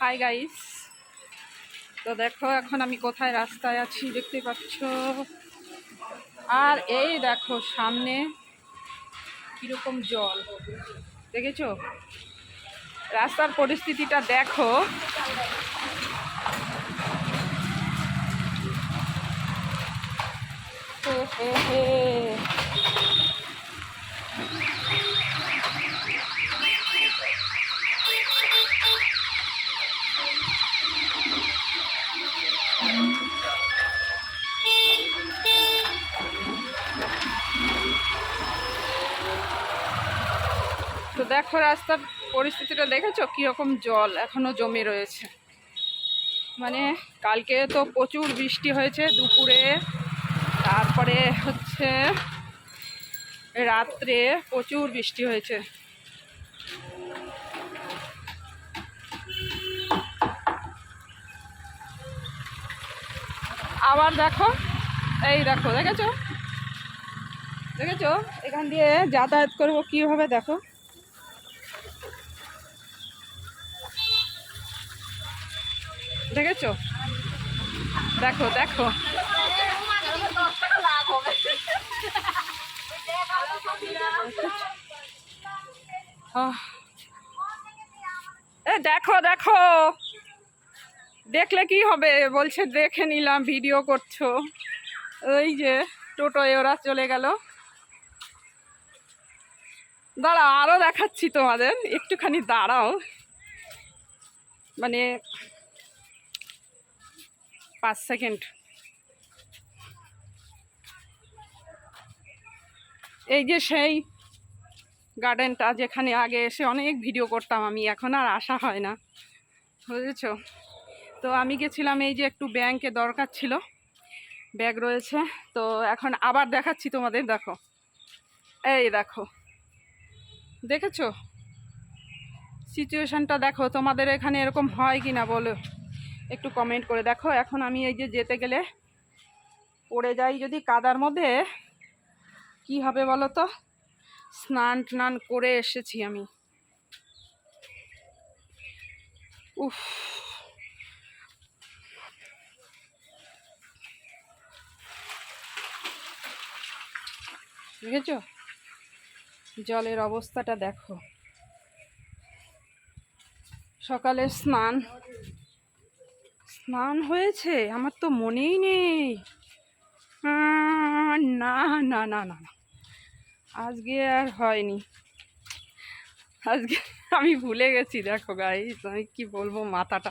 Hi guys তো দেখো, এখন আমি কোথায়? রাস্তায় আছি, দেখতে পাচ্ছ? আর এই দেখো, সামনে কীরকম জল। দেখেছ? রাস্তার পরিস্থিতিটা দেখো। হে। দেখো রাস্তার পরিস্থিতিটা দেখেছ? কীরকম জল এখনও জমে রয়েছে। মানে কালকে তো প্রচুর বৃষ্টি হয়েছে দুপুরে, তারপরে হচ্ছে রাত্রে প্রচুর বৃষ্টি হয়েছে। আবার দেখো, এই দেখো, দেখেছ? দেখেছ? এখান দিয়ে যাতায়াত করব কীভাবে দেখো? দেখেছ? দেখো দেখো। দেখো দেখো। দেখলে কি হবে? বলছে, দেখে নিলাম ভিডিও করছ। ওই যে, টোটোয় ওরা চলে গেল। দাঁড়াও আরও দেখাচ্ছি তোমাদের। একটুখানি দাঁড়াও। মানে পাঁচ সেকেন্ড। এই যে সেই গার্ডেনটা যেখানে আগে এসে অনেক ভিডিও করতাম আমি, এখন আর আসা হয় না। বুঝেছ? তো আমি গেছিলাম এই যে একটু ব্যাংকে দরকার ছিল, ব্যাগ রয়েছে। তো এখন আবার দেখাচ্ছি তোমাদের, দেখো। এই দেখো। দেখেছ? সিচুয়েশানটা দেখো, তোমাদের এখানে এরকম হয় কি না বলো। একটু কমেন্ট করে দেখো। এখন আমি এই যে যেতে গেলে পড়ে যাই যদি কাদার মধ্যে। কি হবে বলো তো স্নান টান করে এসেছি আমি। উফ। দেখেছ জলের অবস্থাটা দেখো। সকালে স্নান স্নান হয়েছে? আমার তো মনেই নেই। না না না না আজকে আর হয়নি। আজকে আমি ভুলে গেছি, দেখো গাই আমি কি বলব, মাথাটা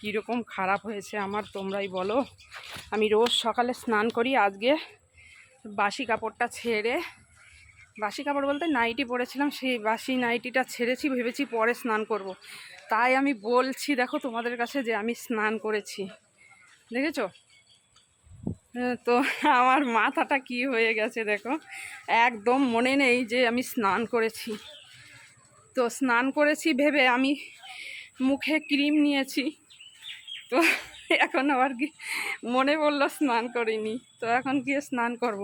কীরকম খারাপ হয়েছে আমার, তোমরাই বলো। আমি রোজ সকালে স্নান করি, আজকে বাসি কাপড়টা ছেড়ে বাসি কাপড় বলতে নাইটি পরেছিলাম সেই বাসি নাইটিটা ছেড়েছি ভেবেছি পরে স্নান করব। তাই আমি বলছি দেখো তোমাদের কাছে যে আমি স্নান করেছি। দেখেছ? হ্যাঁ, তো আমার মাথাটা কি হয়ে গেছে দেখো। একদম মনে নেই যে আমি স্নান করেছি। তো স্নান করেছি ভেবে আমি মুখে ক্রিম নিয়েছি। তো এখন আবার কি মনে পড়ল স্নান করিনি। তো এখন গিয়ে স্নান করব।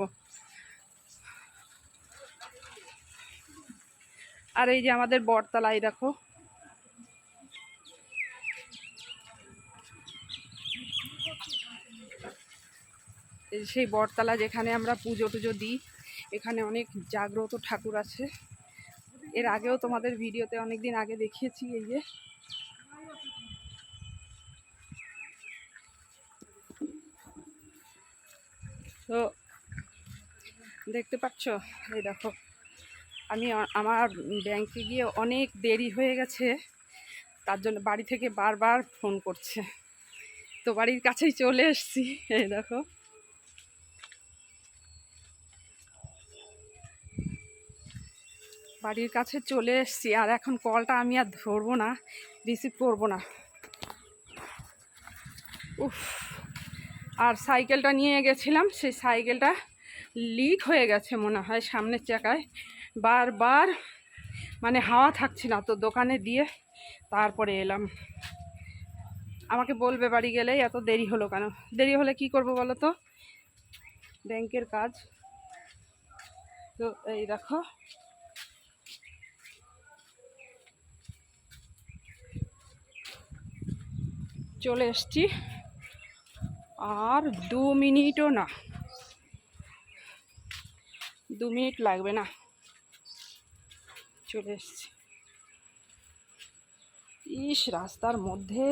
আর এই যে আমাদের বটতলায় দেখো। সেই বটতলা যেখানে আমরা পুজো টুজো দিই, এখানে অনেক জাগ্রত ঠাকুর আছে। এর আগেও তোমাদের ভিডিওতে অনেক দিন আগে দেখিয়েছি, এই যে। তো দেখতে পাচ্ছ? এই দেখো। আমি আমার ব্যাংকে গিয়ে অনেক দেরি হয়ে গেছে, তার জন্য বাড়ি থেকে বারবার ফোন করছে। তো বাড়ির কাছেই চলে এসেছি, এই দেখো। বাড়ির কাছে চলে এসেছি, আর এখন কলটা আমি আর ধরবো না রিসিভ করব না। উফ, আর সাইকেলটা নিয়ে গেছিলাম, সেই সাইকেলটা লিক হয়ে গেছে মনে হয় সামনের চাকায়। বারবার মানে হাওয়া থাকছে না তো দোকানে দিয়ে তারপরে এলাম। আমাকে বলবে বাড়ি গেলেই এত দেরি হলো কেন? দেরি হলে কি করব বলো তো? ব্যাংকের কাজ। তো এই দেখো। চলে এসছি। আর দু মিনিটও না। দু মিনিট লাগবে না। চলে এসছি। ইস, রাস্তার মধ্যে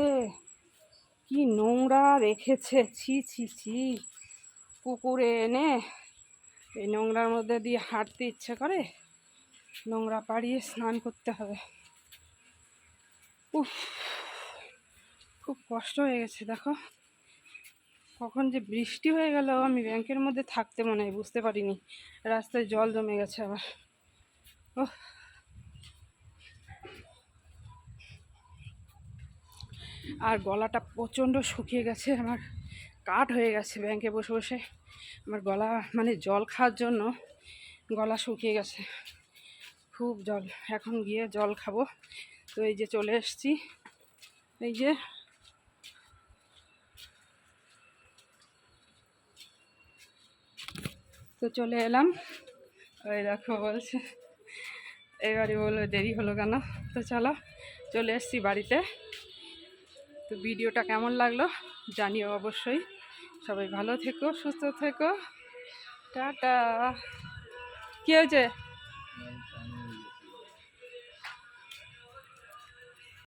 কি নোংরা রেখেছে। ছি ছি ছি। পুকুরে এনে এই নোংরার মধ্যে দিয়ে হাঁটতে ইচ্ছে করে, নোংরা পাড়িয়ে স্নান করতে হবে। উফ, খুব কষ্ট হয়ে গেছে, দেখো। কখন যে বৃষ্টি হয়ে গেল, আমি ব্যাংকের মধ্যে থাকতে মনে হয়, বুঝতে পারিনি। রাস্তায় জল জমে গেছে আবার। ওহ। আর গলাটা প্রচণ্ড শুকিয়ে গেছে, আমার কাঠ হয়ে গেছে ব্যাংকে বসে বসে। আমার গলা মানে জল খাওয়ার জন্য গলা শুকিয়ে গেছে। খুব জল। এখন গিয়ে জল খাব। তো এই যে চলে এসেছি। এই যে তো চলে এলাম। ওই দেখো বলছে, এবারে বলল দেরি হলো কেন? তো চলো, চলে এসছি বাড়িতে। তো ভিডিওটা কেমন লাগল জানিও অবশ্যই। সবাই ভালো থেকো, সুস্থ থেকো। টাটা। কী হয়েছে?